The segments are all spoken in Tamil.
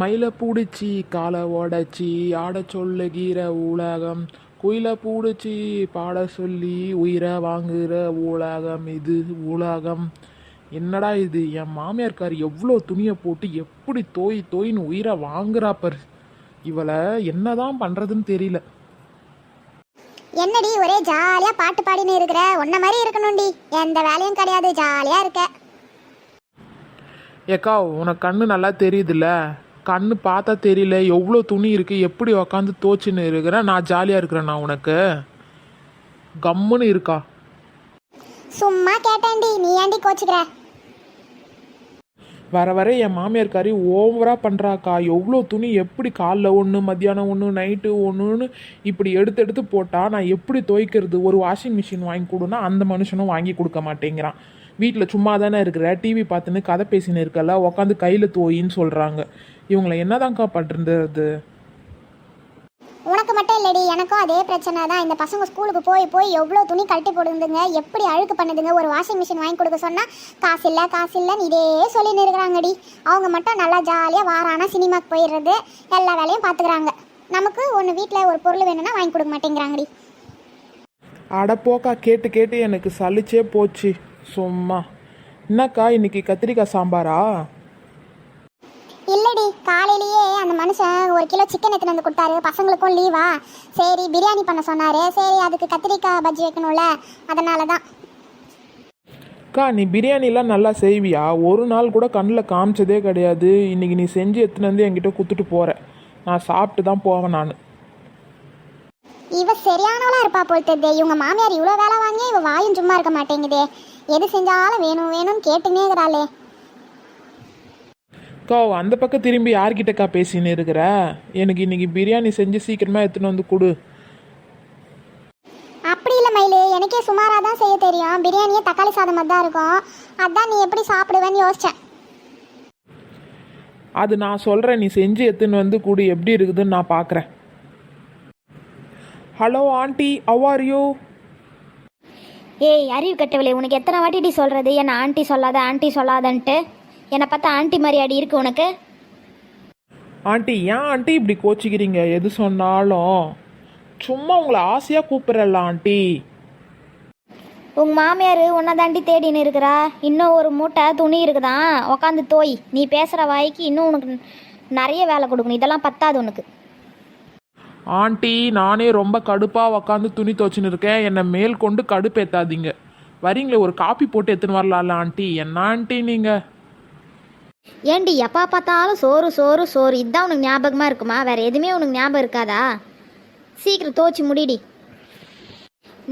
மயில பூடிச்சி காலை உடச்சி ஆட சொல்லுகிற உலகம். குயில பூடிச்சி பாட சொல்லி உயிரை வாங்குகிற உலகம். இது உலகம். என்னடா இது? என் மாமியார்கார் எவ்வளோ துணியை போட்டு எப்படி தோய் தோயின்னு உயிரை வாங்குறா பாரு. இவளை என்னதான் பண்றதுன்னு தெரியல. என்னடி ஒரே ஜாலியா பாட்டு பாடின்னு இருக்கிற? உன்ன மாதிரி இருக்கணும்டி. எந்த வேலையும் கிடையாது. ஜாலியா இருக்க. ஏக்கா உனக்கு கண்ணு நல்லா தெரியுதுல்ல? கண்ணு பார்த்தா தெரியல எவ்வளோ துணி இருக்கு எப்படி உக்காந்து தோச்சுன்னு இருக்கிறேன் நான் ஜாலியாக இருக்கிறேன் நான் உனக்கு. கம்முன்னு இருக்கா. சும்மா கேட்டேன்டி நீ ஏன்டி கோச்சுக்கிற? வர வர என் மாமியார்காரி ஓவராக பண்ணுறாக்கா எவ்வளோ துணி எப்படி காலைல ஒன்று மத்தியானம் ஒன்று நைட்டு ஒன்றுன்னு இப்படி எடுத்து எடுத்து போட்டால் நான் எப்படி துவைக்கிறது? ஒரு வாஷிங் மிஷின் வாங்கி கொடுனா அந்த மனுஷனும் வாங்கி கொடுக்க மாட்டேங்கிறான். வீட்டில் சும்மா தானே இருக்கிற டிவி பார்த்துன்னு கதை பேசின்னு இருக்கல உக்காந்து கையில் தோயின்னு சொல்கிறாங்க இவங்களை என்னதான்க்கா பண்ணுறது உனக்கு மட்டும் இல்லடி எனக்கும் அதே பிரச்சனை தான். இந்த பசங்க ஸ்கூலுக்கு போய் போய் எவ்வளோ துணி கழட்டி போடுதுங்க எப்படி அழுக்கு பண்ணுதுங்க? ஒரு வாஷிங் மிஷின் வாங்கி கொடுக்க சொன்னால் காசு இல்லை காசு இல்லைன்னு இதே சொல்லின்னு இருக்கிறாங்கடி. அவங்க மட்டும் நல்லா ஜாலியாக வாரானா சினிமாக்கு போயிடுறது எல்லா வேலையும் பார்த்துக்கிறாங்க. நமக்கு ஒன்று வீட்டில் ஒரு பொருள் வேணும்னா வாங்கி கொடுக்க மாட்டேங்கிறாங்கடி. அடப்போக்கா கேட்டு கேட்டு எனக்கு சலிச்சே போச்சு. சும்மா. என்னக்கா இன்னைக்கு கத்திரிக்காய் சாம்பாரா? இல்லடி காலையிலேயே அந்த மனுஷன் ஒரு கிலோ சிக்கன் எடுத்துட்டு வந்து கொடுத்தாரு. பசங்களுக்கும் லீவா சரி பிரியாணி பண்ண சொன்னாரு. சரி அதுக்கு கத்திரிக்காய் பஜ்ஜி வைக்கணும்ல. அதனால தான் அக்கா நீ பிரியாணிலாம் நல்லா செய்வியா? ஒரு நாள் கூட கண்ணில் காமிச்சதே கிடையாது. இன்னைக்கு நீ செஞ்சு எடுத்துன்னு வந்து என்கிட்ட குத்துட்டு போற. நான் சாப்பிட்டு தான் போவேன் நான். இவ சரியானவளா இருப்பா போல் தெரியுது. இவங்க மாமியார் இவ்வளோ வேலை வாங்கி இவ வாயும் சும்மா இருக்க மாட்டேங்குதே. எது செஞ்சாலும் வேணும் வேணும்னு கேட்டுனே இருக்கிறாளே அக்கா அந்த பக்கம் திரும்பி யார்கிட்டக்கா பேசின்னு இருக்கிற? எனக்கு இன்னைக்கு பிரியாணி செஞ்சு சீக்கிரமா எடுத்துன்னு வந்து கொடு. அப்படி இல்லை மயிலு எனக்கே சுமாராக தான் செய்ய தெரியும். பிரியாணியே தக்காளி சாதம் தான் இருக்கும். அதான் நீ எப்படி சாப்பிடுவேன்னு யோசிச்சேன். அது நான் சொல்கிறேன் நீ செஞ்சு எடுத்துன்னு வந்து கொடு. எப்படி இருக்குதுன்னு நான் பார்க்குறேன் ஹலோ ஆண்டி ஆர் யூ ஏய் அறிவு கட்டவில்லை. உனக்கு எத்தனை வாட்டிடி சொல்கிறது என்ன ஆண்டி சொல்லாத ஆண்டி சொல்லாதன்ட்டு. என்னை பார்த்தா ஆண்டி மாதிரி அடி இருக்கு உனக்கு. ஆண்டி ஏன் ஆண்டி இப்படி கோச்சிக்கிறீங்க? எது சொன்னாலும். சும்மா உங்களை ஆசையாக கூப்பிட்றல்ல ஆண்டி. உங்கள் மாமியார் உன்னை தாண்டி தேடின்னு இருக்கிறா. இன்னும் ஒரு மூட்டை துணி இருக்குதான் உக்காந்து தோய். நீ பேசுகிற வாய்க்கு இன்னும் உனக்கு நிறைய வேலை கொடுக்கணும். இதெல்லாம் பத்தாது உனக்கு. ஆண்டி நானே ரொம்ப கடுப்பாக உக்காந்து துணி துவச்சின்னு இருக்கேன் என்னை மேல் கொண்டு கடுப்பேத்தாதீங்க வரீங்களே ஒரு காப்பி போட்டு எடுத்துன்னு வரலாம்ல ஆண்டி. என்ன ஆண்டி நீங்கள் ஏண்டி எப்போ பார்த்தாலும் சோறு சோறு சோறு. இதுதான் உனக்கு ஞாபகமாக இருக்குமா? வேற எதுவுமே உனக்கு ஞாபகம் இருக்காதா? சீக்கிரம் தோச்சி முடிடி.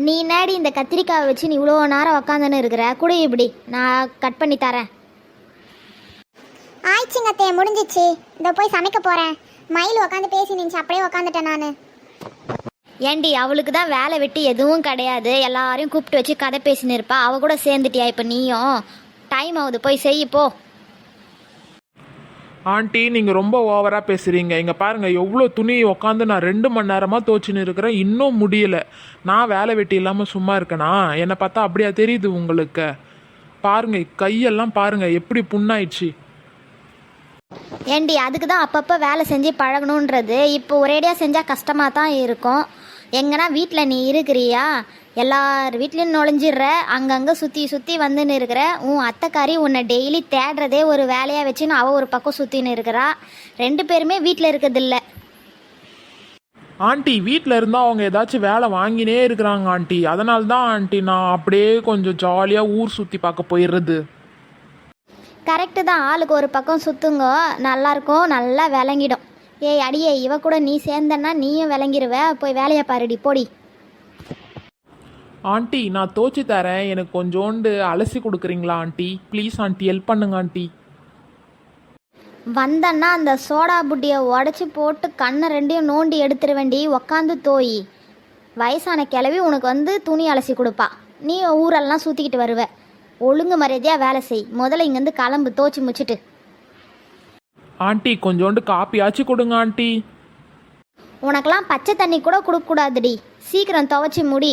நீ நேடி இந்த கத்திரிக்காயை வச்சு நீ இவ்வளோ நேரம் உக்காந்துன்னு இருக்கிற? குடு இப்படி. நான் கட் பண்ணி தரேன். ஆயிடுச்சுங்க அத்தைய முடிஞ்சிச்சு. இதோ போய் சமைக்க போகிறேன் மயில் உட்காந்து பேசி நினச்சி அப்படியே உட்காந்துட்டேன் நான். ஏண்டி அவளுக்கு தான் வேலை வெட்டி எதுவும் கிடையாது. எல்லாரையும் கூப்பிட்டு வச்சு கதை பேசின்னு இருப்பா. அவ கூட சேர்ந்துட்டியா இப்போ நீயும்? டைம் ஆகுது. போய் செய் போ. ஆண்டி நீங்கள் ரொம்ப ஓவராக பேசுகிறீங்க இங்கே பாருங்கள் எவ்வளோ துணி உக்காந்து நான் ரெண்டு மணி நேரமாக துவச்சின்னு இருக்கிறேன். இன்னும் முடியல. நான் வேலை வெட்டி இல்லாமல் சும்மா இருக்கேனா? என்னை பார்த்தா அப்படியா தெரியுது உங்களுக்கு? பாருங்க கையெல்லாம் பாருங்க எப்படி புண்ணாயிடுச்சு. ஏண்டி அதுக்கு தான் அப்பப்போ வேலை செஞ்சு பழகணுன்றது இப்போ ஒரேடியாக செஞ்சால் கஷ்டமாக தான் இருக்கும். எங்கன்னா வீட்டில் நீ இருக்கிறியா? எல்லார் வீட்லேயும் நுழைஞ்சிடுற. அங்கங்கே சுற்றி சுற்றி வந்துன்னு இருக்கிற. உன் அத்தைக்காரி உன்னை டெய்லி தேடுறதே ஒரு வேலையாக வச்சுன்னு அவள் ஒரு பக்கம் சுற்றின்னு இருக்கிறா. ரெண்டு பேருமே வீட்டில் இருக்கிறதில்ல. ஆண்டி வீட்டில் இருந்தால் அவங்க ஏதாச்சும் வேலை வாங்கினே இருக்கிறாங்க ஆண்டி. அதனால தான் ஆண்டி நான் அப்படியே கொஞ்சம் ஜாலியாக ஊர் சுற்றி பார்க்க போயிடுறது. கரெக்டு தான். ஆளுக்கு ஒரு பக்கம் சுற்றுங்க நல்லாயிருக்கும் நல்லா விளங்கிடும். ஏய் அடியே இவ கூட நீ சேர்ந்தன்னா நீயும் விளங்கிருவ. போய் வேலையை பாருடி போடி. ஆண்டி நான் தோச்சி தரேன். எனக்கு கொஞ்சோண்டு அலசி கொடுக்குறீங்களா ஆண்டி? ப்ளீஸ் ஆண்டி ஹெல்ப் பண்ணுங்க ஆண்டி. வந்தன்னா அந்த சோடா புட்டியை உடச்சி போட்டு கண்ணை ரெண்டையும் நோண்டி எடுத்துருவேண்டி. உக்காந்து தோய். வயசான கிளவி உனக்கு வந்து துணி அலசி கொடுப்பா. நீ ஊரெல்லாம் சுற்றிக்கிட்டு வருவ. ஒழுங்கு மரியாதையாக வேலை செய். முதல்ல இங்கேருந்து கிளம்பு தோச்சி முச்சிட்டு ஆண்டி கொஞ்சோண்டு காப்பியாச்சும் கொடுங்க ஆண்டி. உனக்கெல்லாம் பச்சை தண்ணி கூட கொடுக்கக்கூடாதுடி சீக்கிரம் துவைச்சி முடி.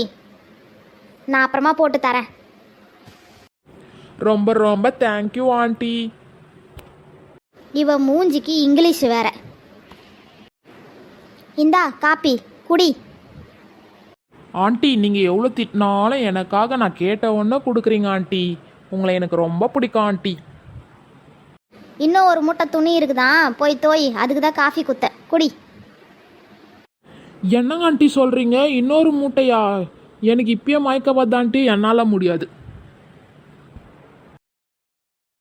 நான் அப்புறமா போட்டு தரேன். ரொம்ப ரொம்ப தேங்க்யூ ஆண்டி. இவ மூஞ்சிக்கு இங்கிலீஷ் வேற. இந்தா காப்பி குடி. ஆண்டி நீங்கள் எவ்வளோ திட்டினாலும் எனக்காக நான் கேட்ட ஒன்று கொடுக்குறீங்க ஆண்டி. உங்களை எனக்கு ரொம்ப பிடிக்கும் ஆண்டி. இன்னும் ஒரு மூட்டை துணி இருக்குதான் போய் தோய் அதுக்கு தான் காஃபி குத்த குடி. என்னங்க ஆண்டி சொல்கிறீங்க இன்னொரு மூட்டையா? எனக்கு இப்பயே மயக்க ஆண்டி. என்னால் முடியாது.